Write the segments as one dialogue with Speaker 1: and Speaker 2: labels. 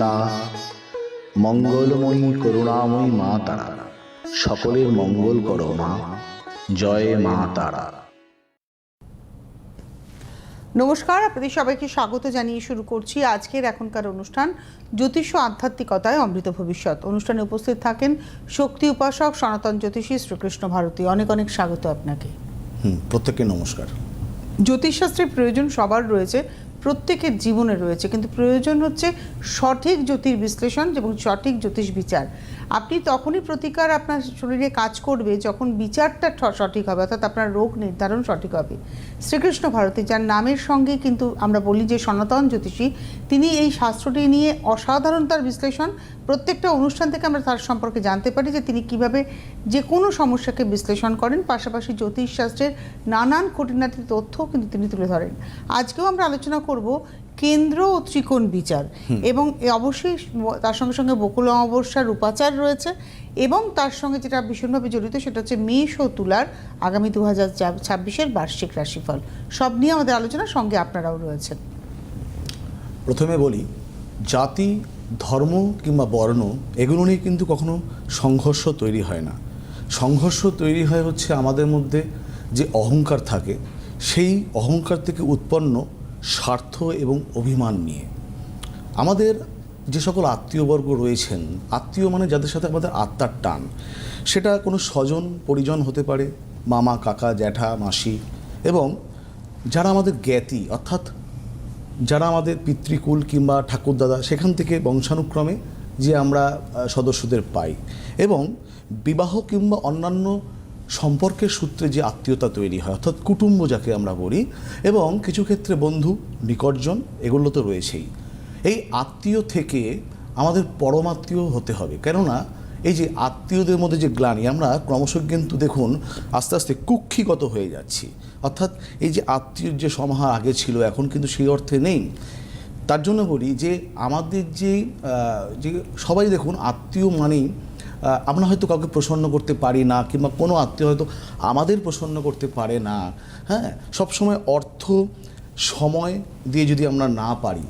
Speaker 1: পিতা মঙ্গলময়ী করুণাময়ী মা তারা। সকলের মঙ্গল করো মা। জয় মা তারা।
Speaker 2: নমস্কার আপনাদের সবাইকে স্বাগত জানিয়ে শুরু করছি আজকের এখনকার অনুষ্ঠান জ্যোতিষ আধ্যাত্মিকতায় অমৃত ভবিষ্যৎ। অনুষ্ঠানে উপস্থিত থাকেন শক্তি উপাসক সনাতন জ্যোতিষী শ্রীকৃষ্ণ ভারতী। অনেক অনেক স্বাগত আপনাকে।
Speaker 3: হুম প্রত্যেককে নমস্কার।
Speaker 2: জ্যোতিষশাস্ত্রের প্রয়োজন সবার রয়েছে। প্রত্যেকের জীবনে রয়েছে, কিন্তু প্রয়োজন হচ্ছে সঠিক জ্যোতির বিশ্লেষণ এবং সঠিক জ্যোতিষ বিচার। আপনি তখনই প্রতিকার আপনার শরীরে কাজ করবে যখন বিচারটা সঠিক হবে, অর্থাৎ আপনার রোগ নির্ধারণ সঠিক হবে। শ্রীকৃষ্ণ ভারতী, যার নামের সঙ্গে কিন্তু আমরা বলি যে সনাতন জ্যোতিষী, তিনি এই শাস্ত্রটি নিয়ে অসাধারণ তার বিশ্লেষণ। প্রত্যেকটা অনুষ্ঠান থেকে আমরা তার সম্পর্কে জানতে পারি যে তিনি কীভাবে যে কোনো সমস্যাকে বিশ্লেষণ করেন। পাশাপাশি জ্যোতিষশাস্ত্রের নানান খুঁটিনাটি তথ্য কিন্তু তিনি তুলে ধরেন। আজকেও আমরা আলোচনা করব কেন্দ্র ও ত্রিকোণ বিচার। এবং অবশ্যই তার সঙ্গে সঙ্গে বকুল অমাবস্যার উপাচার রয়েছে এবং তার সঙ্গে যেটা ভীষণভাবে জড়িত সেটা হচ্ছে মেষ ও তুলার আগামী দু হাজার ছাব্বিশের বার্ষিক রাশিফল। সব নিয়ে আমাদের আলোচনার সঙ্গে আপনারাও রয়েছেন।
Speaker 3: প্রথমে বলি জাতি ধর্ম কিংবা বর্ণ এগুলো নিয়ে কিন্তু কখনো সংঘর্ষ তৈরি হয় না। সংঘর্ষ তৈরি হয় হচ্ছে আমাদের মধ্যে যে অহংকার থাকে সেই অহংকার থেকে উৎপন্ন স্বার্থ এবং অভিমান নিয়ে। আমাদের যে সকল আত্মীয়বর্গ রয়েছেন, আত্মীয় মানে যাদের সাথে আমাদের আত্মার টান, সেটা কোনো স্বজন, পরিজন হতে পারে, মামা, কাকা, জ্যাঠা, মাসি এবং যারা আমাদের জ্ঞাতি, অর্থাৎ যারা আমাদের পিতৃকুল কিংবা ঠাকুরদাদা সেখান থেকে বংশানুক্রমে যে আমরা সদস্যদের পাই এবং বিবাহ কিংবা অন্যান্য সম্পর্কের সূত্রে যে আত্মীয়তা তৈরি হয়, অর্থাৎ কুটুম্ব যাকে আমরা বলি, এবং কিছু ক্ষেত্রে বন্ধু, নিকটজন, এগুলো তো রয়েছেই। এই আত্মীয় থেকে আমাদের পরমাত্মীয় হতে হবে। কেননা, এই যে আত্মীয়দের মধ্যে যে গ্লানি, আমরা ক্রমশ কিন্তু দেখুন, আস্তে আস্তে কুক্ষিগত হয়ে যাচ্ছি। অর্থাৎ এই যে আত্মীয় যে সমাহার আগে ছিল, এখন কিন্তু সেই অর্থে নেই। তার জন্য বলি যে, আমাদের যে যে সবাই দেখুন, আত্মীয় মানেই আমরা হয়তো কাউকে প্রসন্ন করতে পারি না, কিংবা কোনো আত্মীয় হয়তো আমাদের প্রসন্ন করতে পারে না। হ্যাঁ? সবসময় অর্থ, সময় দিয়ে যদি আমরা না পারি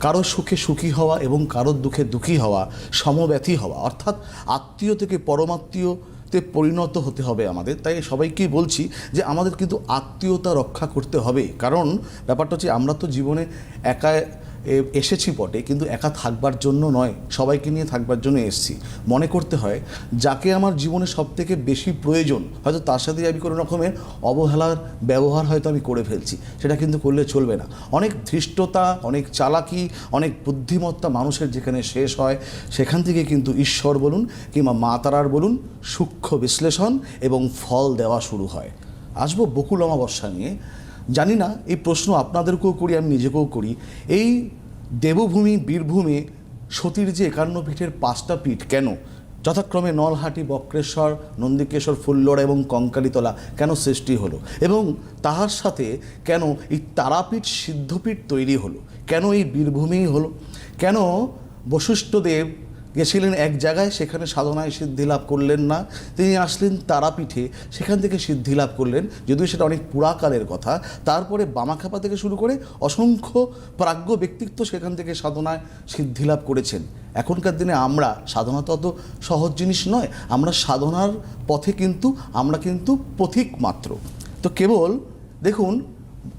Speaker 3: কারোর সুখে সুখী হওয়া এবং কারোর দুঃখে দুঃখী হওয়া, সমব্যথী হওয়া, অর্থাৎ আত্মীয় থেকে পরমাত্মীয়তে পরিণত হতে হবে আমাদের। তাই সবাইকেই বলছি যে আমাদের কিন্তু আত্মীয়তা রক্ষা করতে হবে। কারণ ব্যাপারটা হচ্ছে আমরা তো জীবনে একা এসেছি বটে, কিন্তু একা থাকবার জন্য নয়, সবাইকে নিয়ে থাকবার জন্য এসেছি। মনে করতে হয়, যাকে আমার জীবনে সব থেকে বেশি প্রয়োজন, হয়তো তার সাথে আমি কোনো রকমের অবহেলার ব্যবহার হয়তো আমি করে ফেলছি, সেটা কিন্তু করলে চলবে না। অনেক ধৃষ্টতা, অনেক চালাকি, অনেক বুদ্ধিমত্তা মানুষের যেখানে শেষ হয়, সেখান থেকে কিন্তু ঈশ্বর বলুন কিংবা মা তারার বলুন, সূক্ষ্ম বিশ্লেষণ এবং ফল দেওয়া শুরু হয়। আসব বকুল অমাবস্যা নিয়ে। জানি না, এই প্রশ্ন আপনাদেরকেও করি, আমি নিজেকেও করি। এই দেবভূমি, বীরভূমে সতীর যে একান্ন পীঠের পাঁচটা পীঠ কেন? যথাক্রমে নলহাটি, বক্রেশ্বর নন্দিকেশ্বর ফুল্লড়া এবং কঙ্কালীতলা কেন সৃষ্টি হলো? এবং তাহার সাথে কেন এই তারাপীঠ সিদ্ধপীঠ তৈরি হলো? কেন এই বীরভূমেই হলো? কেন বশিষ্ঠদেব গেছিলেন এক জায়গায়, সেখানে সাধনায় সিদ্ধি লাভ করলেন না। তিনি আসলেন তারাপীঠে, সেখান থেকে সিদ্ধি লাভ করলেন। যদিও সেটা অনেক পুরাকালের কথা। তারপরে বামাখাপা থেকে শুরু করে অসংখ্য প্রাজ্ঞ ব্যক্তিত্ব সেখান থেকে সাধনায় সিদ্ধি লাভ করেছেন। এখনকার দিনে আমরা, সাধনা তো অত সহজ জিনিস নয়, আমরা সাধনার পথে কিন্তু, আমরা কিন্তু পথিক মাত্র। তো কেবল, দেখুন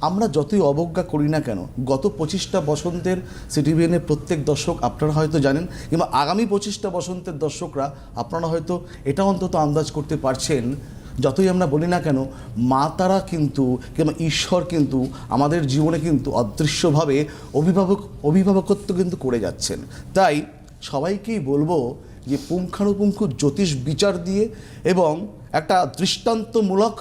Speaker 3: আমরা যতই অবজ্ঞা করি না কেন, গত পঁচিশটা বসন্তের সিটিভিএনের প্রত্যেক দর্শক আপনারা হয়তো জানেন, কিংবা আগামী পঁচিশটা বসন্তের দর্শকরা আপনারা হয়তো এটা অন্তত আন্দাজ করতে পারছেন, যতই আমরা বলি না কেন, মা তারা কিন্তু কিংবা ঈশ্বর কিন্তু আমাদের জীবনে কিন্তু অদৃশ্যভাবে অভিভাবক, অভিভাবকত্ব কিন্তু করে যাচ্ছেন। তাই সবাইকেই বলব যে পুঙ্খানুপুঙ্খ জ্যোতিষ বিচার দিয়ে এবং একটা দৃষ্টান্তমূলক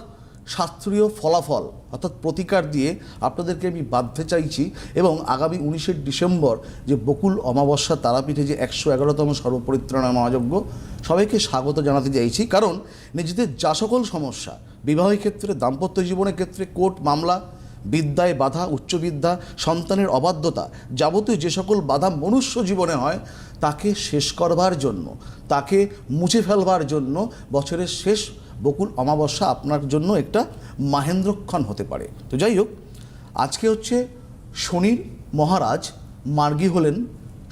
Speaker 3: শাস্ত্রীয় ফলাফল অর্থাৎ প্রতিকার দিয়ে আপনাদেরকে আমি বাঁধতে চাইছি এবং আগামী উনিশে ডিসেম্বর যে বকুল অমাবস্যা তারাপীঠে যে একশো এগারোতম সর্বপরিত্রাণা মহাযজ্ঞ, সবাইকে স্বাগত জানাতে চাইছি। কারণ নিজেদের যা সকল সমস্যা, বিবাহের ক্ষেত্রে, দাম্পত্য জীবনের ক্ষেত্রে, কোর্ট মামলা, বিদ্যায় বাধা উচ্চবিদ্যা সন্তানের অবাধ্যতা যাবতীয় যে সকল বাধা মনুষ্য জীবনে হয়, তাকে শেষ করবার জন্য, তাকে মুছে ফেলবার জন্য বছরের শেষ বকুল অমাবস্যা আপনার জন্য একটা মাহেন্দ্রক্ষণ হতে পারে। তো যাই হোক, আজকে হচ্ছে শনির মহারাজ মার্গী হলেন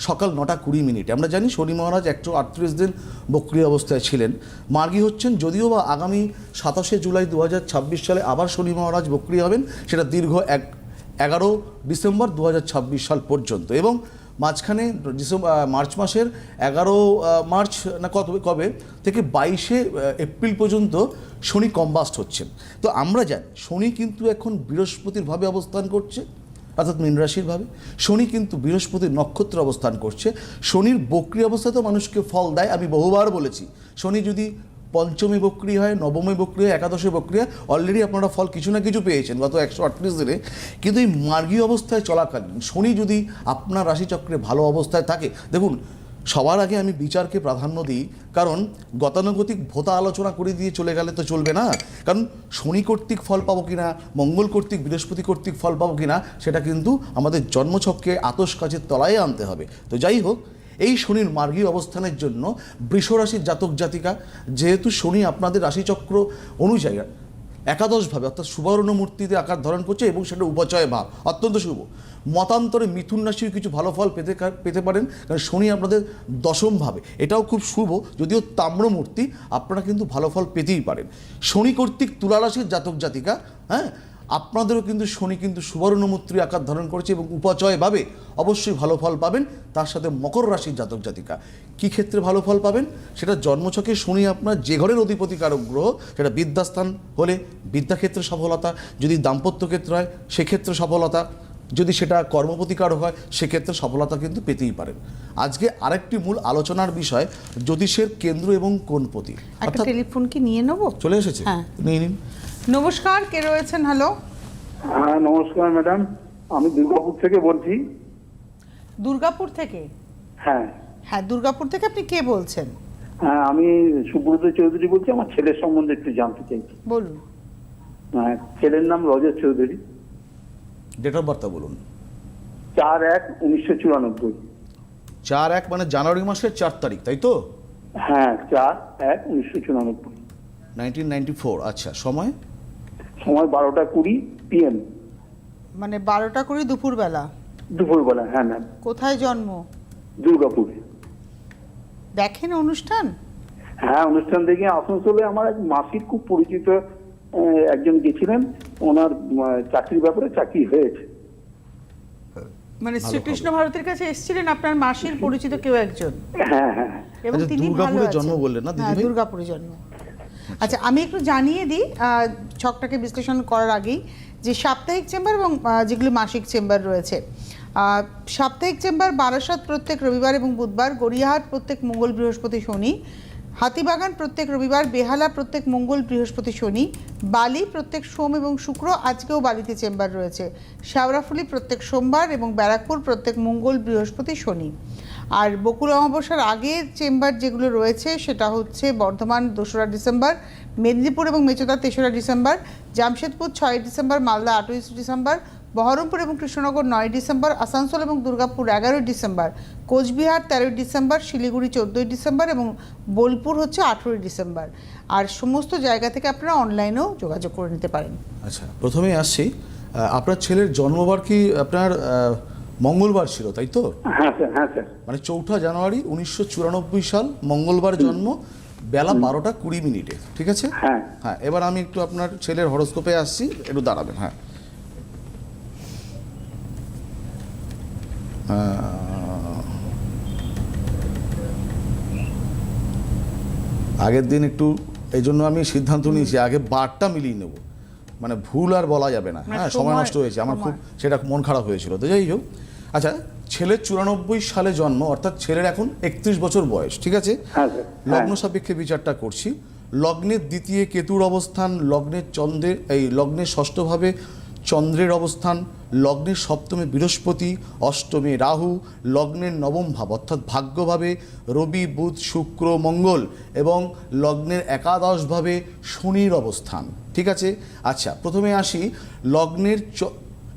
Speaker 3: সকাল নটা কুড়ি মিনিটে। আমরা জানি শনি মহারাজ একশো আটত্রিশ দিন বক্রিয় অবস্থায় ছিলেন। মার্গী হচ্ছেন যদিও বা আগামী সাতাশে জুলাই দু হাজার ছাব্বিশ সালে আবার শনি মহারাজ বক্রিয় হবেন, সেটা দীর্ঘ এক এগারো ডিসেম্বর দু হাজার ছাব্বিশ সাল পর্যন্ত। এবং মাঝখানে ডিসেম্বর মার্চ মাসের এগারো মার্চ, না কত, কবে থেকে বাইশে এপ্রিল পর্যন্ত শনি কম্বাস্ট হচ্ছেন তো আমরা জানি, শনি কিন্তু এখন বৃহস্পতির ভাবে অবস্থান করছে, অর্থাৎ মীন রাশির শনি কিন্তু বৃহস্পতির নক্ষত্র অবস্থান করছে। শনির বক্রি অবস্থাতেও মানুষকে ফল দেয়। আমি বহুবার বলেছি, শনি যদি পঞ্চমী বক্রি হয়, নবমী বক্রি হয়, একাদশী বক্রি হয় অলরেডি আপনারা ফল কিছু না কিছু পেয়েছেন গত একশো আটত্রিশ দিনে। কিন্তু এই মার্গী অবস্থায় চলাকালীন শনি যদি আপনার রাশিচক্রে ভালো অবস্থায় থাকে, দেখুন, সবার আগে আমি বিচারকে প্রাধান্য দিই, কারণ গতানুগতিক ভোতা আলোচনা করে দিয়ে চলে গেলে তো চলবে না। কারণ শনি কর্তৃক ফল পাবো কিনা, মঙ্গল কর্তৃক, বৃহস্পতি কর্তৃক ফল পাবো কিনা, সেটা কিন্তু আমাদের জন্মছককে আতস কাজের তলায় আনতে হবে। তো যাই হোক এই শনির মার্গী অবস্থানের জন্য বৃষরাশির জাতক জাতিকা, যেহেতু শনি আপনাদের রাশিচক্র অনুযায়ী একাদশভাবে, অর্থাৎ সুবর্ণ মূর্তিতে আকার ধারণ করছে এবং সেটা উপচয় ভাব, অত্যন্ত শুভ। মতান্তরে মিথুন রাশির কিছু ভালো ফল পেতে পেতে পারেন, কারণ শনি আপনাদের দশমভাবে। এটাও খুব শুভ, যদিও তাম্রমূর্তি আপনারা কিন্তু ভালো ফল পেতেই পারেন। শনি কর্তৃক তুলা রাশির জাতক জাতিকা হ্যাঁ আপনাদেরও কিন্তু শনি কিন্তু সুবর্ণমূত্রী আকার ধারণ করেছে এবং উপচয়ভাবে অবশ্যই ভালো ফল পাবেন। তার সাথে মকর রাশির জাতক জাতিকা। কী ক্ষেত্রে ভালো ফল পাবেন? সেটা জন্মছকে শনি আপনার যে ঘরের অধিপতি কারক গ্রহ সেটা বিদ্যাস্থান হলে বিদ্যাক্ষেত্রে সফলতা যদি দাম্পত্য ক্ষেত্র হয় সেক্ষেত্রে সফলতা যদি সেটা কর্মপ্রতিকারক হয় সেক্ষেত্রে সফলতা কিন্তু পেতেই পারেন। আজকে আরেকটি মূল আলোচনার বিষয় জ্যোতিষের কেন্দ্র এবং
Speaker 2: একটা
Speaker 3: অর্থাৎ
Speaker 2: টেলিফোন কি নিয়ে নেব?
Speaker 3: চলে এসেছে।
Speaker 2: হ্যাঁ।
Speaker 3: নিয়ে নিন।
Speaker 2: নমস্কার কে রয়েছেন? হ্যালো
Speaker 4: হ্যাঁ নমস্কার ম্যাডাম আমি দুর্গাপুর থেকে বলছি।
Speaker 2: দুর্গাপুর থেকে?
Speaker 4: হ্যাঁ।
Speaker 2: হ্যাঁ দুর্গাপুর থেকে আপনি কে বলছেন?
Speaker 4: হ্যাঁ আমি সুব্রত চৌধুরী বলছি। আমার ছেলের সম্বন্ধে একটু জানতে চাইছি।
Speaker 2: বলুন।
Speaker 4: হ্যাঁ ছেলের নাম Rajat Chowdhury.
Speaker 3: Date of birth বলুন।
Speaker 4: চার এক উনিশশো চুরানব্বই।
Speaker 3: চার এক মানে জানুয়ারি মাসের চার তারিখ তাই তো?
Speaker 4: হ্যাঁ চার এক উনিশশো চুরানব্বই।
Speaker 3: নাইনটিন নাইনটি ফোর আচ্ছা সময়?
Speaker 4: সময় বারোটা কুড়ি পিএম
Speaker 2: মানে বারোটা করে দুপুরবেলা?
Speaker 4: দুপুরবেলা হ্যাঁ ম্যাম
Speaker 2: কোথায় জন্ম?
Speaker 4: দুর্গাপুরে।
Speaker 2: দেখেন অনুষ্ঠান?
Speaker 4: হ্যাঁ অনুষ্ঠান দেখে আসানসোলে আমার এক মাসির খুব পরিচিত একজন গেছিলেন। ওনার চাকরির ব্যাপারে চাকরি হয়েছে।
Speaker 2: মানে শ্রীকৃষ্ণ ভারতের কাছে এসেছিলেন আপনার মাসির পরিচিত কেউ একজন?
Speaker 4: হ্যাঁ হ্যাঁ হ্যাঁ।
Speaker 2: এবং
Speaker 3: আচ্ছা,
Speaker 2: তিনি
Speaker 3: দুর্গাপুরে জন্ম বললেন না
Speaker 2: হ্যাঁ দুর্গাপুরে জন্ম। আচ্ছা। আমি একটু জানিয়ে দিই ছকটাকে বিশ্লেষণ করার আগেই যে সাপ্তাহিক চেম্বার এবং যেগুলি মাসিক চেম্বার রয়েছে সাপ্তাহিক চেম্বার বারাসাত প্রত্যেক রবিবার এবং বুধবার, গড়িয়াহাট প্রত্যেক মঙ্গল বৃহস্পতি শনি, হাতিবাগান প্রত্যেক রবিবার, বেহালা প্রত্যেক মঙ্গল বৃহস্পতি শনি, বালি প্রত্যেক সোম এবং শুক্র আজকেও বালিতে চেম্বার রয়েছে শেওড়াফুলি প্রত্যেক সোমবার এবং ব্যারাকপুর প্রত্যেক মঙ্গল বৃহস্পতি শনি। আর বকুল অমাবস্যার আগে চেম্বার যেগুলো রয়েছে, সেটা হচ্ছে বর্ধমান দোসরা ডিসেম্বর, মেদিনীপুর এবং মেচেদা তেসরা ডিসেম্বর, জামশেদপুর ছয় ডিসেম্বর, মালদা আটই ডিসেম্বর, বহরমপুর এবং কৃষ্ণনগর নয় ডিসেম্বর, আসানসোল এবং দুর্গাপুর এগারোই ডিসেম্বর, কোচবিহার তেরোই ডিসেম্বর, শিলিগুড়ি চোদ্দোই ডিসেম্বর এবং বোলপুর হচ্ছে আঠেরোই ডিসেম্বর। আর সমস্ত জায়গা থেকে আপনারা অনলাইনেও যোগাযোগ করে নিতে পারেন।
Speaker 3: আচ্ছা প্রথমেই আসছি। আপনার ছেলের জন্মবার কি আপনার মঙ্গলবার ছিল তাই তো?
Speaker 4: হ্যাঁ স্যার হ্যাঁ স্যার।
Speaker 3: মানে চৌঠা জানুয়ারি উনিশশো চুরানব্বই সাল মঙ্গলবার জন্ম বেলা বারোটা কুড়ি মিনিটে ঠিক আছে?
Speaker 4: হ্যাঁ।
Speaker 3: হ্যাঁ এবার আমি একটু আপনার ছেলের হরস্কোপে আসছি একটু দাঁড়াবেন হ্যাঁ। আগের দিন একটু এই জন্য আমি সিদ্ধান্ত নিয়েছি আগে বারটা মিলিয়ে নেব। মানে ভুল আর বলা যাবে না
Speaker 2: মানে
Speaker 3: হ্যাঁ সময়
Speaker 2: সময়-
Speaker 3: নষ্ট হয়েছে আমার খুব সেটা মন খারাপ হয়েছিল। তো যাই হোক আচ্ছা ছেলের চুরানব্বই সালে জন্ম অর্থাৎ ছেলের এখন একত্রিশ বছর বয়স ঠিক আছে?
Speaker 4: হ্যাঁ
Speaker 3: লগ্ন
Speaker 4: হ্যাঁ।
Speaker 3: সাপেক্ষে বিচারটা করছি। লগ্নের দ্বিতীয় কেতুর অবস্থান লগ্নের চন্দ্রের এই লগ্নের ষষ্ঠভাবে চন্দ্রের অবস্থান লগ্নের সপ্তমে বৃহস্পতি অষ্টমে রাহু লগ্নের নবম ভাব অর্থাৎ ভাগ্যভাবে রবি বুধ শুক্র মঙ্গল এবং লগ্নের একাদশভাবে শনির অবস্থান ঠিক আছে? আচ্ছা প্রথমে আসি লগ্নের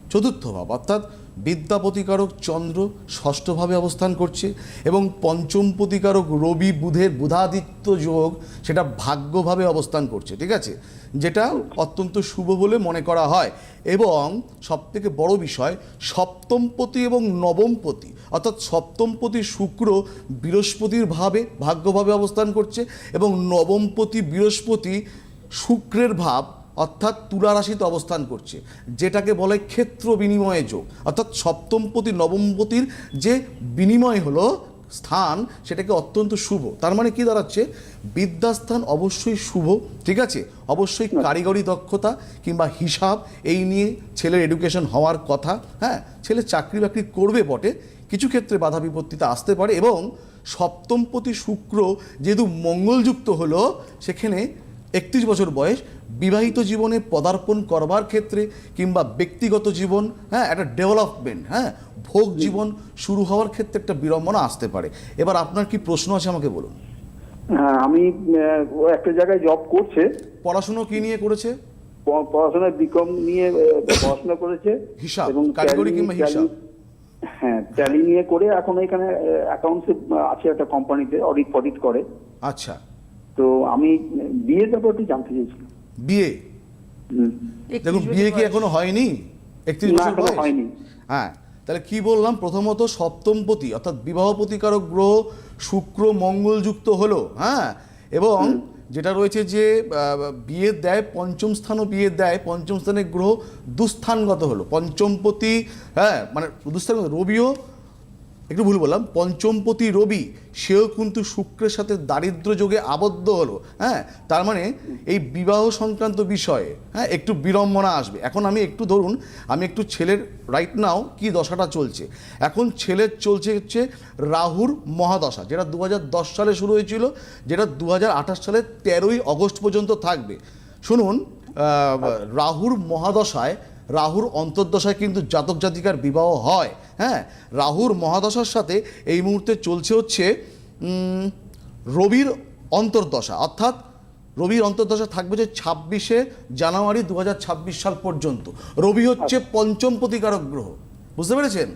Speaker 3: চতুর্থ ভাব, অর্থাৎ বিদ্যাপতিকারক চন্দ্র ষষ্ঠভাবে অবস্থান করছে এবং পঞ্চম প্রতিকারক রবি বুধের বুধাদিত্য যোগ সেটা ভাগ্যভাবে অবস্থান করছে, ঠিক আছে? যেটা অত্যন্ত শুভ বলে মনে করা হয়। এবং সবথেকে বড় বিষয় সপ্তমপতি এবং নবমপতি অর্থাৎ সপ্তমপতি শুক্র বৃহস্পতির ভাবে ভাগ্যভাবে অবস্থান করছে এবং নবমপতি বৃহস্পতি শুক্রের ভাব অর্থাৎ তুলা রাশিতে অবস্থান করছে যেটাকে বলে ক্ষেত্র বিনিময়ে যোগ। অর্থাৎ সপ্তমপতি নবমপতির যে বিনিময় হলো স্থান সেটাকে অত্যন্ত শুভ। তার মানে কি দাঁড়াচ্ছে? বিদ্যাস্থান অবশ্যই শুভ ঠিক আছে? অবশ্যই কারিগরি দক্ষতা কিংবা হিসাব এই নিয়ে ছেলের এডুকেশন হওয়ার কথা হ্যাঁ? ছেলে চাকরি বাকরি করবে বটে কিছু ক্ষেত্রে বাধা বিপত্তিতে আসতে পারে এবং সপ্তমপতি শুক্র যেহেতু মঙ্গলযুক্ত হলো সেখানে একত্রিশ বছর বয়স বিবাহিত জীবনে পদার্পণ করবার ক্ষেত্রে কিংবা ব্যক্তিগত জীবন হ্যাঁ একটা ডেভেলপমেন্ট হ্যাঁ ভোগ জীবন শুরু হওয়ার ক্ষেত্রে একটা বিড়ম্বনা আসতে পারে। এবার আপনার কি প্রশ্ন আছে আমাকে বলুন?
Speaker 4: হ্যাঁ আমি একটা জায়গায় জব করছে।
Speaker 3: পড়াশুনো কি নিয়ে করেছে?
Speaker 4: পড়াশোনায় বিকম নিয়ে পড়াশোনা করেছে।
Speaker 3: হিসাব, এবং
Speaker 4: কারিগরি
Speaker 3: কিংবা হিসাব?
Speaker 4: হ্যাঁ ট্যালি নিয়ে করে এখন এখানে অ্যাকাউন্টসে আছে একটা কোম্পানিতে অডিট ফডিট করে।
Speaker 3: আচ্ছা।
Speaker 4: তো আমি বিয়ের ব্যাপারটি জানতে চাইছিলাম।
Speaker 3: বিয়ে? দেখুন বিয়ে কি এখনও হয়নি? একত্রিশ বছর বয়স? হ্যাঁ তাহলে কি বললাম? প্রথমত সপ্তমপতি অর্থাৎ বিবাহ প্রতিকারক গ্রহ শুক্র মঙ্গল যুক্ত হলো হ্যাঁ? এবং যেটা রয়েছে যে বিয়ে দেয় পঞ্চম স্থানও বিয়ে দেয় পঞ্চম স্থানের গ্রহ দুস্থানগত হলো। পঞ্চমপতি হ্যাঁ মানে দুস্থানগত রবিও একটু ভুল বললাম, পঞ্চমপতি রবি সেও কিন্তু শুক্রের সাথে দারিদ্র যোগে আবদ্ধ হলো হ্যাঁ? তার মানে এই বিবাহ সংক্রান্ত বিষয়ে হ্যাঁ একটু বিড়ম্বনা আসবে। এখন আমি একটু ধরুন, আমি একটু ছেলের রাইট নাও কি দশাটা চলছে? এখন ছেলের চলছে হচ্ছে রাহুর মহাদশা, যেটা দু হাজার দশ সালে শুরু হয়েছিল, যেটা দু সালের তেরোই অগস্ট পর্যন্ত থাকবে। শুনুন রাহুর মহাদশায় রাহুর অন্তর্দশায় কিন্তু জাতক জাতিকার বিবাহ হয় হ্যাঁ? রাহুর মহাদশার সাথে এই মুহূর্তে চলছে হচ্ছে রবির অন্তর্দশা। অর্থাৎ রবির অন্তর্দশা থাকবে যে ছাব্বিশে জানুয়ারি দু হাজার ছাব্বিশ সাল পর্যন্ত। রবি হচ্ছে পঞ্চম প্রতিকারক গ্রহ। বুঝতে পেরেছেন?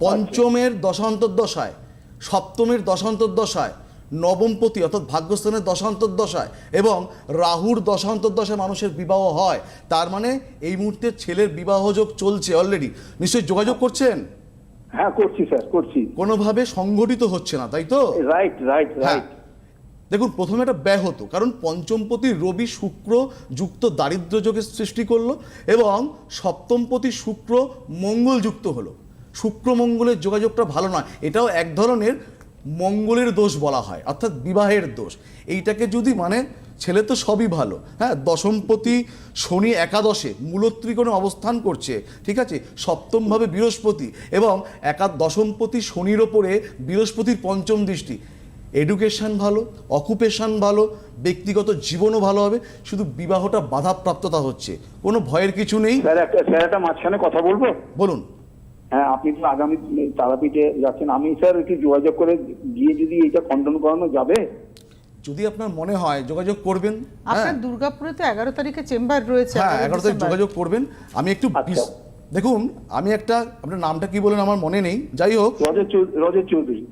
Speaker 3: পঞ্চমের দশান্তর্দশায় সপ্তমের দশান্তর্দশায় নবমপতি অর্থাৎ ভাগ্যস্থানের দশান্তর্দশায় এবং রাহুর দশান্তর্দশায় মানুষের বিবাহ হয়। তার মানে এই মুহূর্তে ছেলের বিবাহযোগ চলছে অলরেডি নিশ্চয়ই যোগাযোগ করছেন?
Speaker 4: হ্যাঁ করছি স্যার করছি।
Speaker 3: কোনোভাবে সংগঠিত হচ্ছে না তাই তো?
Speaker 4: রাইট রাইট রাইট
Speaker 3: দেখুন প্রথমে একটা ব্যয় হতো কারণ পঞ্চমপতি রবি শুক্র যুক্ত দারিদ্র যোগের সৃষ্টি করল এবং সপ্তমপতি শুক্র মঙ্গল যুক্ত হলো। শুক্র মঙ্গলের যোগাযোগটা ভালো নয়। এটাও এক ধরনের মঙ্গলের দোষ বলা হয় অর্থাৎ বিবাহের দোষ। এইটাকে যদি মানে ছেলে তো সবই ভালো হ্যাঁ? দশমপতি শনি একাদশে মূলত্রিকোণে অবস্থান করছে ঠিক আছে? সপ্তমভাবে বৃহস্পতি এবং একা দশমপতি শনির ওপরে বৃহস্পতির পঞ্চম দৃষ্টি। এডুকেশন ভালো অকুপেশান ভালো ব্যক্তিগত জীবনও ভালো হবে শুধু বিবাহটা বাধাপ্রাপ্ততা হচ্ছে। কোনো ভয়ের কিছু নেই?
Speaker 4: স্যার একটা স্যার একটা মাঝখানে কথা বলব?
Speaker 3: বলুন।
Speaker 4: হ্যাঁ আপনি তো আগামী তারাপীঠে যাচ্ছেন। আমি স্যার একটু যোগাযোগ করে গিয়ে যদি এটা খণ্ডন করানো যাবে?
Speaker 3: যদি আপনার মনে হয় যোগাযোগ করবেন হ্যাঁ।
Speaker 2: আপনার দুর্গাপুরে তো এগারো তারিখে চেম্বার রয়েছে
Speaker 3: হ্যাঁ এগারো তারিখ যোগাযোগ করবেন। আমি একটু
Speaker 4: আচ্ছা।
Speaker 3: দেখুন আমি একটা আপনার নামটা কি বলেন আমার মনে নেই। যাই হোক।
Speaker 4: রজত চৌধুরী।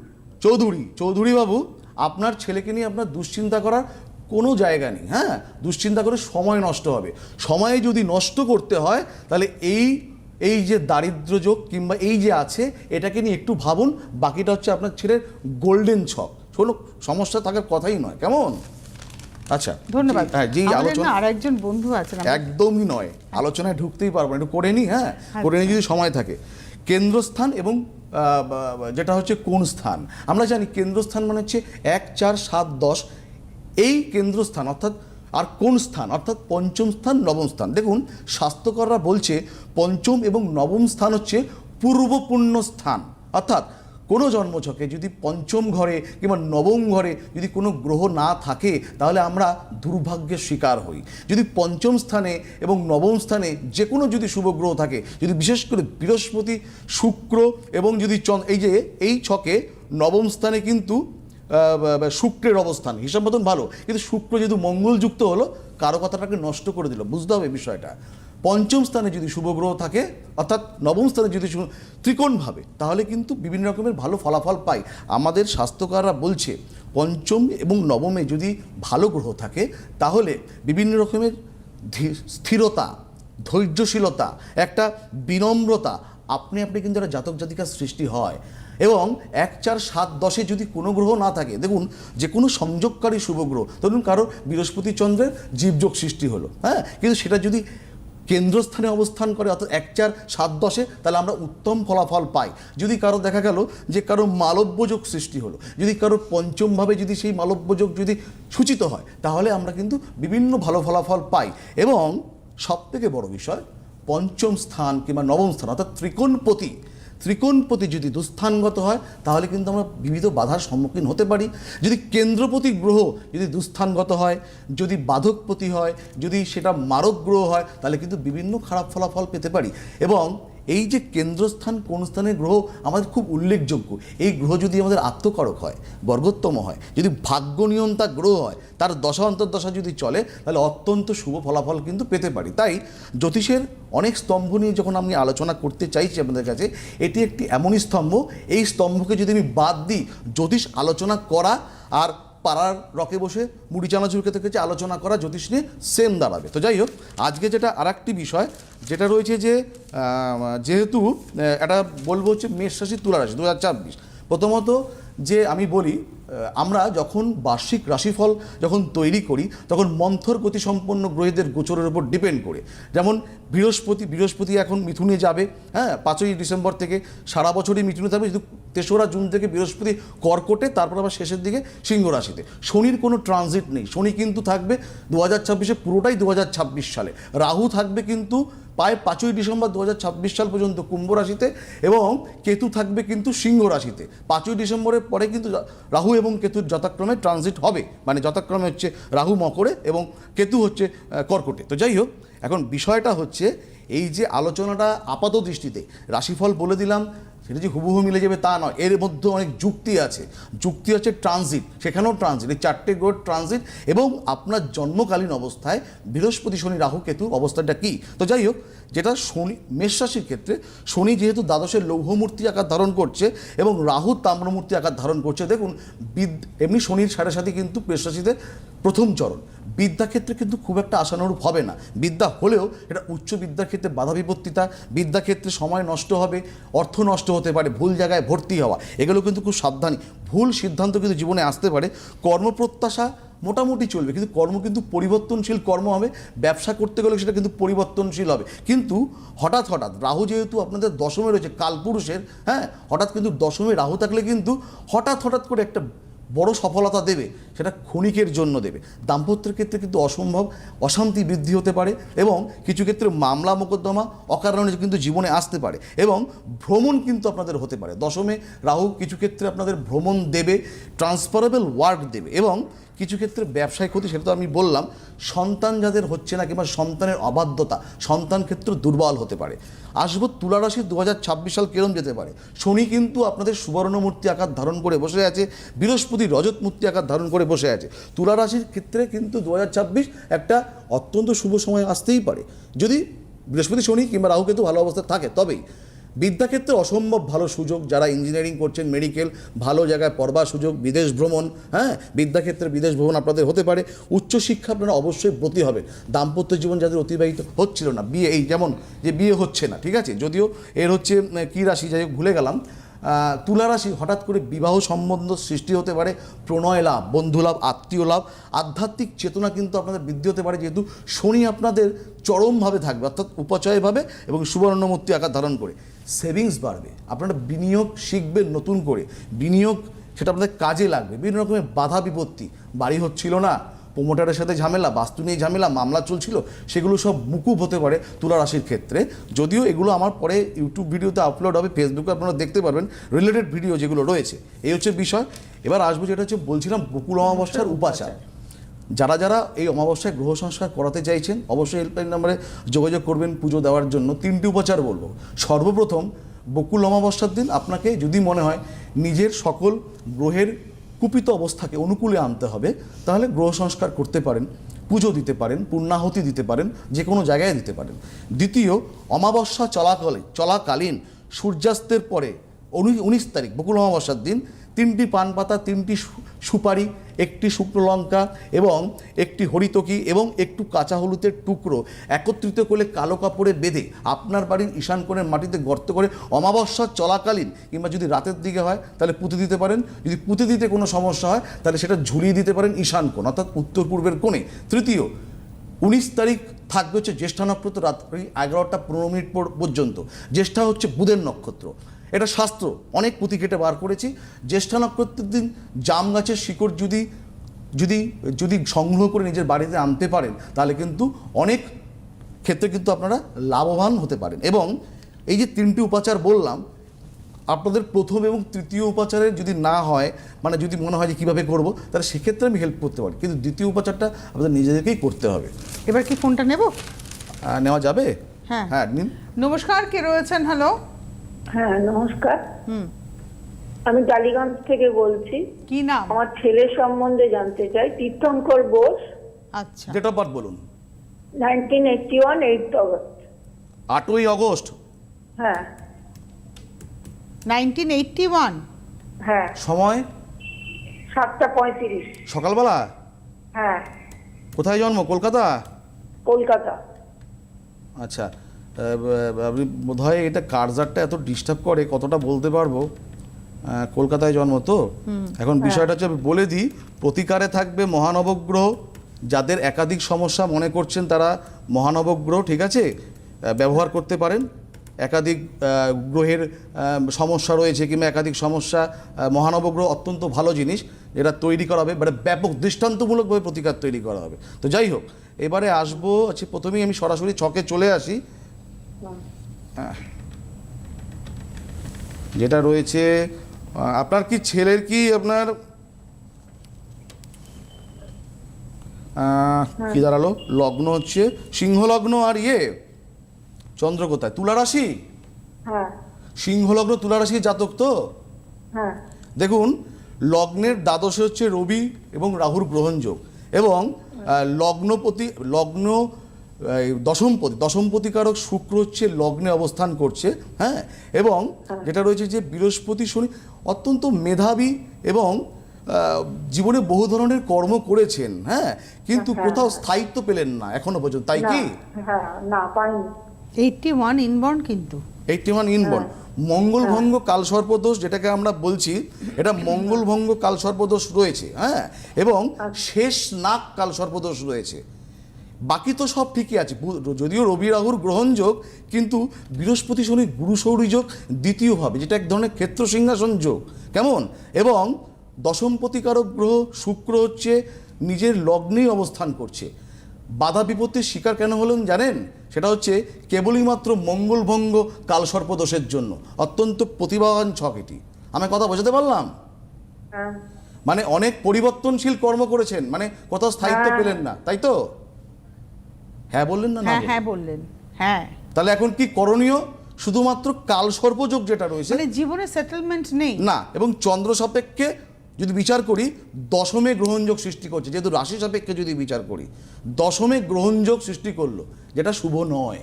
Speaker 3: চৌধুরী চৌধুরী বাবু আপনার ছেলেকে নিয়ে আপনার দুশ্চিন্তা করার কোনো জায়গা নেই হ্যাঁ। দুশ্চিন্তা করে সময় নষ্ট হবে। সময় যদি নষ্ট করতে হয় তাহলে এই এই যে দারিদ্র যোগ কিংবা এই যে আছে এটাকে নিয়ে একটু ভাবুন। বাকিটা হচ্ছে আপনার ছেলের গোল্ডেন ছক। কোনো সমস্যা থাকার কথাই নয়। কেমন? আচ্ছা
Speaker 2: ধন্যবাদ।
Speaker 3: হ্যাঁ আলোচনা
Speaker 2: না আরেকজন বন্ধু আছেন
Speaker 3: একদমই নয়। আলোচনায় ঢুকতেই পারব না। একটু করে নিই হ্যাঁ? করে নিই যদি সময় থাকে। কেন্দ্রস্থান এবং যেটা হচ্ছে কোন স্থান? আমরা জানি কেন্দ্রস্থান মানে হচ্ছে এক চার সাত দশ। এই কেন্দ্রস্থান অর্থাৎ আর কোন স্থান? অর্থাৎ পঞ্চম স্থান, নবম স্থান। দেখুন স্বাস্থ্যকররা বলছে পঞ্চম এবং নবম স্থান হচ্ছে পূর্বপূর্ণ স্থান। অর্থাৎ কোনো জন্মছকে যদি পঞ্চম ঘরে কিংবা নবম ঘরে যদি কোনো গ্রহ না থাকে, তাহলে আমরা দুর্ভাগ্যের শিকার হই। যদি পঞ্চম স্থানে এবং নবম স্থানে যে কোনো যদি শুভ গ্রহ থাকে, যদি বিশেষ করে বৃহস্পতি, শুক্র এবং যদি চন্দ্র, এই যে এই ছকে নবম স্থানে কিন্তু শুক্রের অবস্থান। হিসাব মতন ভালো। কিন্তু শুক্র যেহেতু মঙ্গলযুক্ত হলো, কারও কথাটাকে নষ্ট করে দিল। বুঝতে হবে বিষয়টা। পঞ্চম স্থানে যদি শুভ গ্রহ থাকে, অর্থাৎ নবম স্থানে যদি ত্রিকোণভাবে, তাহলে কিন্তু বিভিন্ন রকমের ভালো ফলাফল পাই আমাদের স্বাস্থ্যকাররা বলছে, পঞ্চম এবং নবমে যদি ভালো গ্রহ থাকে, তাহলে বিভিন্ন রকমের স্থিরতা, ধৈর্যশীলতা, একটা বিনম্রতা, আপনি আপনি কিন্তু একটা জাতক জাতিকার সৃষ্টি হয়। এবং এক চার সাত দশে যদি কোনো গ্রহ না থাকে, দেখুন, যে কোনো সংযোগকারী শুভ গ্রহ, ধরুন কারও বৃহস্পতি চন্দ্রের জীবযোগ সৃষ্টি হলো হ্যাঁ? কিন্তু সেটা যদি কেন্দ্রস্থানে অবস্থান করে, অর্থাৎ এক চার সাত দশে, তাহলে আমরা উত্তম ফলাফল পাই। যদি কারও দেখা গেল যে কারও মালব্যযোগ সৃষ্টি হলো, যদি কারও পঞ্চমভাবে যদি সেই মালব্যযোগ যদি সূচিত হয়, তাহলে আমরা কিন্তু বিভিন্ন ভালো ফলাফল পাই। এবং সবথেকে বড় বিষয়, পঞ্চম স্থান কিংবা নবম স্থান, অর্থাৎ ত্রিকোণপতি ত্রিকোণপতি যদি দুস্থানগত হয়, তাহলে কিন্তু আমরা বিবিধ বাধার সম্মুখীন হতে পারি। যদি কেন্দ্রপতি গ্রহ যদি দুস্থানগত হয়, যদি বাধকপতি হয়, যদি সেটা মারক গ্রহ হয়, তাহলে কিন্তু বিভিন্ন খারাপ ফলাফল পেতে পারি। এবং এই যে কেন্দ্রস্থান, কোন স্থানের গ্রহ আমাদের খুব উল্লেখযোগ্য। এই গ্রহ যদি আমাদের আত্মকারক হয়, বর্গোত্তম হয়, যদি ভাগ্য নিয়ন্তা গ্রহ হয়, তার দশা অন্তর্দশা যদি চলে, তাহলে অত্যন্ত শুভ ফলাফল কিন্তু পেতে পারি। তাই জ্যোতিষের অনেক স্তম্ভ নিয়ে যখন আমি আলোচনা করতে চাইছি আপনাদের কাছে, এটি একটি এমনই স্তম্ভ। এই স্তম্ভকে যদি আমি বাদ দিই, জ্যোতিষ আলোচনা করা আর পাড়ার রকে বসে মুড়ি চানাচুর খেতে খেতে আলোচনা করা জ্যোতিষ নিয়ে সেম দাঁড়াবে। তো যাই হোক, আজকে যেটা আর বিষয়, যেটা রয়েছে যে যেহেতু এটা বলব হচ্ছে মেষ রাশি তুলা রাশি দু হাজার ছাব্বিশ। প্রথমত যে আমি বলি আমরা যখন বার্ষিক রাশিফল যখন তৈরি করি, তখন মন্থর গতিসম্পন্ন গ্রহীদের গোচরের উপর ডিপেন্ড করে। যেমন বৃহস্পতি বৃহস্পতি এখন মিথুনে যাবে হ্যাঁ পাঁচই ডিসেম্বর থেকে সারা বছরই মিথুনে থাকবে শুধু তেসরা জুন থেকে বৃহস্পতি কর্কটে, তারপর আবার শেষের দিকে সিংহ রাশিতে। শনির কোনো ট্রানজিট নেই, শনি কিন্তু থাকবে দু হাজার ছাব্বিশে, পুরোটাই দু হাজার ছাব্বিশ সালে। রাহু থাকবে কিন্তু প্রায় পাঁচই ডিসেম্বর দু হাজার ছাব্বিশ সাল পর্যন্ত কুম্ভ রাশিতে এবং কেতু থাকবে কিন্তু সিংহ রাশিতে। পাঁচই ডিসেম্বরের পরে কিন্তু রাহু এবং কেতুর যথাক্রমে ট্রানজিট হবে। মানে যথাক্রমে হচ্ছে রাহু মকরে এবং কেতু হচ্ছে কর্কটে। তো যাই হোক, এখন বিষয়টা হচ্ছে এই যে আলোচনাটা আপাত দৃষ্টিতে, রাশিফল বলে দিলাম সেটা যে হুবহু মিলে যাবে তা নয়। এর মধ্যে অনেক যুক্তি আছে। যুক্তি হচ্ছে ট্রানজিট। সেখানেও ট্রানজিট। এই চারটে গ্রহ ট্রানজিট এবং আপনার জন্মকালীন অবস্থায় বৃহস্পতি, শনি, রাহু, কেতু অবস্থাটা কি? তো যাই হোক, যেটা শনি, মেষ রাশির ক্ষেত্রে, শনি যেহেতু দ্বাদশের লৌহমূর্তি আকার ধারণ করছে এবং রাহু তাম্রমূর্তি আকার ধারণ করছে। দেখুন, বিদ এমনি শনির সাড়ে সাথে কিন্তু মেষ প্রথম চরণ। বিদ্যাক্ষেত্রে কিন্তু খুব একটা আশানুরূপ হবে না। বিদ্যা হলেও এটা উচ্চ বিদ্যার ক্ষেত্রে বাধা বিপত্তিতা বিদ্যাক্ষেত্রে সময় নষ্ট হবে, অর্থ নষ্ট হতে পারে, ভুল জায়গায় ভর্তি হওয়া, এগুলো কিন্তু খুব সাবধানী। ভুল সিদ্ধান্ত কিন্তু জীবনে আসতে পারে। কর্মপ্রত্যাশা মোটামুটি চলবে, কিন্তু কর্ম কিন্তু পরিবর্তনশীল কর্ম হবে। ব্যবসা করতে গেলে সেটা কিন্তু পরিবর্তনশীল হবে। কিন্তু হঠাৎ হঠাৎ, রাহু যেহেতু আপনাদের দশমে রয়েছে কালপুরুষের হ্যাঁ হঠাৎ কিন্তু দশমে রাহু থাকলে কিন্তু হঠাৎ হঠাৎ করে একটা বড় সফলতা দেবে, সেটা ক্ষণিকের জন্য দেবে। দাম্পত্যের ক্ষেত্রে কিন্তু অসম্ভব, অশান্তি বৃদ্ধি হতে পারে এবং কিছু ক্ষেত্রে মামলা মোকদ্দমা, অকারণে কিন্তু জীবনে আসতে পারে এবং ভ্রমণ কিন্তু আপনাদের হতে পারে। দশমে রাহু কিছু ক্ষেত্রে আপনাদের ভ্রমণ দেবে ট্রান্সফারেবল ওয়ার্ক দেবে এবং কিছু ক্ষেত্রে ব্যবসায় ক্ষতি, সেটা তো আমি বললাম, সন্তান যাদের হচ্ছে না কিংবা সন্তানের অবাধ্যতা, সন্তান ক্ষেত্র দুর্বল হতে পারে। আসব তুলা রাশি দু হাজার ছাব্বিশ সাল কেরম যেতে পারে? শনি কিন্তু আপনাদের সুবর্ণমূর্তি আকার ধারণ করে বসে আছে, বৃহস্পতি রজত মূর্তি আকার ধারণ করে বসে আছে। তুলা রাশির ক্ষেত্রে কিন্তু দু একটা অত্যন্ত শুভ সময় আসতেই পারে। যদি বৃহস্পতি, শনি কিংবা রাহু কেতু ভালো অবস্থায় থাকে, তবেই বিদ্যাক্ষেত্রে অসম্ভব ভালো সুযোগ যারা ইঞ্জিনিয়ারিং করছেন মেডিকেল ভালো জায়গায় পড়বার সুযোগ বিদেশ ভ্রমণ হ্যাঁ? বিদ্যাক্ষেত্রে বিদেশ ভ্রমণ আপনাদের হতে পারে। উচ্চশিক্ষা আপনারা অবশ্যই ব্রতী হবে দাম্পত্য জীবন যাদের অতিবাহিত হচ্ছিল না বিয়ে এই যেমন যে বিয়ে হচ্ছে না ঠিক আছে? যদিও এর হচ্ছে কী রাশি যাই ভুলে গেলাম। আহ, তুলা রাশি হঠাৎ করে বিবাহ সম্বন্ধ সৃষ্টি হতে পারে প্রণয় লাভ বন্ধু লাভ আত্মীয় লাভ। আধ্যাত্মিক চেতনা কিন্তু আপনাদের বৃদ্ধি হতে পারে যেহেতু শনি আপনাদের চরমভাবে থাকবে অর্থাৎ উপচয়ভাবে এবং সুবর্ণমূর্তি আকার ধারণ করে। সেভিংস বাড়বে। আপনারা বিনিয়োগ শিখবেন নতুন করে। বিনিয়োগ সেটা আপনাদের কাজে লাগবে। বিভিন্ন রকমের বাধা বিপত্তি। বাড়ি হচ্ছিল না প্রোমোটারের সাথে ঝামেলা বাস্তু নিয়ে ঝামেলা মামলা চলছিল সেগুলো সব মুকুব হতে পারে তুলা রাশির ক্ষেত্রে। যদিও এগুলো আমার পরে ইউটিউব ভিডিওতে আপলোড হবে ফেসবুকে আপনারা দেখতে পারবেন রিলেটেড ভিডিও যেগুলো রয়েছে। এই হচ্ছে বিষয়। এবার আসব যেটা হচ্ছে বলছিলাম বকুল অমাবস্যার উপাচার। যারা যারা এই অমাবস্যায় গ্রহ সংস্কার করাতে চাইছেন, অবশ্যই হেল্পলাইন নাম্বারে যোগাযোগ করবেন পুজো দেওয়ার জন্য। তিনটি উপচার বলব। সর্বপ্রথম, বকুল অমাবস্যার দিন আপনাকে যদি মনে হয় নিজের সকল গ্রহের কুপিত অবস্থাকে অনুকূলে আনতে হবে, তাহলে গ্রহ সংস্কার করতে পারেন, পুজো দিতে পারেন পূর্ণাহুতি দিতে পারেন, যে কোনো জায়গায় দিতে পারেন। দ্বিতীয়, অমাবস্যা চলাকালে, চলাকালীন সূর্যাস্তের পরে উনিশ তারিখ, বকুল অমাবস্যার দিন তিনটি পান পাতা, তিনটি সুপারি, একটি শুকনো লঙ্কা এবং একটি হরিতকি এবং একটু কাঁচা হলুদের টুকরো একত্রিত করে কালো কাপড়ে বেঁধে আপনার বাড়ির ঈশান কোণের মাটিতে গর্ত করে অমাবস্যা চলাকালীন কিংবা যদি রাতের দিকে হয়, তাহলে পুঁতে দিতে পারেন। যদি পুঁতে দিতে কোনো সমস্যা হয়, তাহলে সেটা ঝুলিয়ে দিতে পারেন ঈশান কোণ, অর্থাৎ উত্তর পূর্বের কোণে। তৃতীয়, উনিশ তারিখ থাকবে হচ্ছে জ্যেষ্ঠা নক্ষত্র, রাত্রি এগারোটা পনেরো মিনিট পর- পর্যন্ত। জ্যেষ্ঠা হচ্ছে বুধের নক্ষত্র। এটা শাস্ত্র। অনেক পুঁথি কেটে বার করেছি। জ্যেষ্ঠা নক্ষত্রের দিন জাম গাছের শিকড় যদি যদি যদি সংগ্রহ করে নিজের বাড়িতে আনতে পারেন তাহলে কিন্তু অনেক ক্ষেত্রে কিন্তু আপনারা লাভবান হতে পারেন। এবং এই যে তিনটি উপাচার বললাম আপনাদের প্রথম এবং তৃতীয় উপাচারে যদি না হয় মানে যদি মনে হয় যে কীভাবে করব তাহলে সেক্ষেত্রে আমি হেল্প করতে পারি। কিন্তু দ্বিতীয় উপাচারটা আপনাদের নিজেদেরকেই করতে হবে।
Speaker 2: এবার কি ফোনটা নেব?
Speaker 3: নেওয়া যাবে?
Speaker 2: হ্যাঁ।
Speaker 3: হ্যাঁ নিন।
Speaker 2: নমস্কার কে রয়েছেন? হ্যালো
Speaker 5: হ্যাঁ নমস্কার।
Speaker 2: হুম।
Speaker 5: আমি টালিগঞ্জ থেকে বলছি।
Speaker 2: কি নাম?
Speaker 5: আমার ছেলের সম্বন্ধে জানতে চাই। তীর্থঙ্কর বোস।
Speaker 2: আচ্ছা।
Speaker 3: ডেট অফ বার্থ বলুন।
Speaker 5: Nineteen eighty one eight August
Speaker 3: আটই অগস্ট
Speaker 5: হ্যাঁ।
Speaker 2: নাইনটিন এইটটি ওয়ান
Speaker 5: হ্যাঁ।
Speaker 3: সময়?
Speaker 5: সাতটা পঁয়ত্রিশ।
Speaker 3: সকালবেলা?
Speaker 5: হ্যাঁ।
Speaker 3: কোথায় জন্ম? কলকাতা?
Speaker 5: কলকাতা।
Speaker 3: আচ্ছা। আপনি বোধহয় এটা কার্জারটা এত ডিস্টার্ব করে কতটা বলতে পারব? কলকাতায় জন্ম তো। এখন বিষয়টা হচ্ছে বলে দিই প্রতিকারে থাকবে মহানবগ্রহ। যাদের একাধিক সমস্যা মনে করছেন তারা মহানবগ্রহ ঠিক আছে? ব্যবহার করতে পারেন। একাধিক গ্রহের সমস্যা রয়েছে কিংবা একাধিক সমস্যা মহানবগ্রহ অত্যন্ত ভালো জিনিস যেটা তৈরি করা হবে মানে ব্যাপক দৃষ্টান্তমূলকভাবে প্রতিকার তৈরি করা হবে। তো যাই হোক এবারে আসব হচ্ছে প্রথমেই আমি সরাসরি ছকে চলে আসি। হ্যাঁ। যেটা রয়েছে আপনার কি ছেলের কি আপনার আহ, কি দাঁড়াল? লগ্ন হচ্ছে সিংহ লগ্ন আর ইয়ে চন্দ্র কোথায়? তুলা রাশি?
Speaker 5: হ্যাঁ।
Speaker 3: সিংহ লগ্ন তুলা রাশি জাতক তো?
Speaker 5: হ্যাঁ।
Speaker 3: দেখুন লগ্নের দ্বাদশে হচ্ছে রবি এবং রাহুর গ্রহণযোগ এবং আহ, লগ্নপতি লগ্ন দশমপতি দশমপতিকারক শুক্র হচ্ছে লগ্নে অবস্থান করছে হ্যাঁ? এবং যেটা রয়েছে যে বৃহস্পতি শনি অত্যন্ত মেধাবী এবং জীবনে বহু ধরনের কর্ম করেছেন হ্যাঁ? কিন্তু কোথাও স্থায়িত্ব পেলেন না এখনও পর্যন্ত তাই কি?
Speaker 5: হ্যাঁ না পাইনি।
Speaker 2: এইটটি ওয়ান ইনবর্ন কিন্তু।
Speaker 3: এইটি ওয়ান ইনবর্ন মঙ্গলভঙ্গ কালসর্পদোষ যেটাকে আমরা বলছি এটা মঙ্গলভঙ্গ কালসর্পদোষ রয়েছে হ্যাঁ? এবং শেষ নাক কালসর্পদোষ রয়েছে। বাকি তো সব ঠিকই আছে। যদিও রবি রাহুর গ্রহণযোগ কিন্তু বৃহস্পতি শনি গুরু সৌরী যোগ দ্বিতীয়ভাবে যেটা এক ধরনের ক্ষেত্র সিংহাসন যোগ। কেমন? এবং দশমপতিকারক গ্রহ শুক্র হচ্ছে নিজের লগ্নেই অবস্থান করছে। বাধা বিপত্তির শিকার কেন হলেন জানেন? সেটা হচ্ছে কেবলই মাত্র মঙ্গলভঙ্গ কালসর্পদোষের জন্য। অত্যন্ত প্রতিভাবান ছক এটি। আমি কথা বোঝাতে পারলাম?
Speaker 5: হ্যাঁ।
Speaker 3: মানে অনেক পরিবর্তনশীল কর্ম করেছেন মানে কোথাও স্থায়িত্ব
Speaker 5: হ্যাঁ।
Speaker 3: পেলেন না তাই তো? হ্যাঁ বললেন না
Speaker 2: হ্যাঁ হ্যাঁ বললেন হ্যাঁ।
Speaker 3: তাহলে এখন কি করণীয়? শুধুমাত্র কাল সর্পযোগ যেটা রয়েছে
Speaker 2: মানে জীবনে সেটেলমেন্ট নেই।
Speaker 3: না এবং চন্দ্র সাপেক্ষে যদি বিচার করি দশমে গ্রহণযোগ সৃষ্টি করছে। যেহেতু রাশি সাপেক্ষে যদি বিচার করি দশমে গ্রহণযোগ সৃষ্টি করল যেটা শুভ নয়।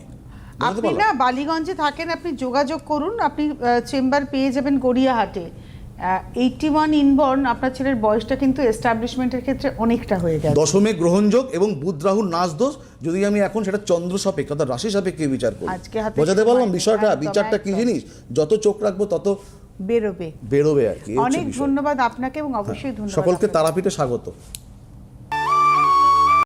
Speaker 2: আপনি না বালিগঞ্জে থাকেন আপনি যোগাযোগ করুন। আপনি চেম্বার পেয়ে যাবেন গড়িয়াহাটে। এইটটি ওয়ান ইনবর্ন আপনার ছেলের বয়সটা কিন্তু এস্টাবলিশমেন্টের ক্ষেত্রে অনেকটা হয়ে গেছে।
Speaker 3: দশমে গ্রহণযোগ এবং বুধ রাহুর নাচ দোষ যদি আমি এখন সেটা চন্দ্র সাপেক্ষে অর্থাৎ রাশি সাপেক্ষে বিচার করি বোঝাতে পারলাম বিষয়টা বিচারটা কি জিনিস? যত চোখ রাখব তত
Speaker 2: বেরোবে।
Speaker 3: বেরোবে আর কি
Speaker 2: অনেক ধন্যবাদ আপনাকে এবং অবশ্যই ধন্যবাদ
Speaker 3: সকলকে। তারাপীঠে স্বাগত।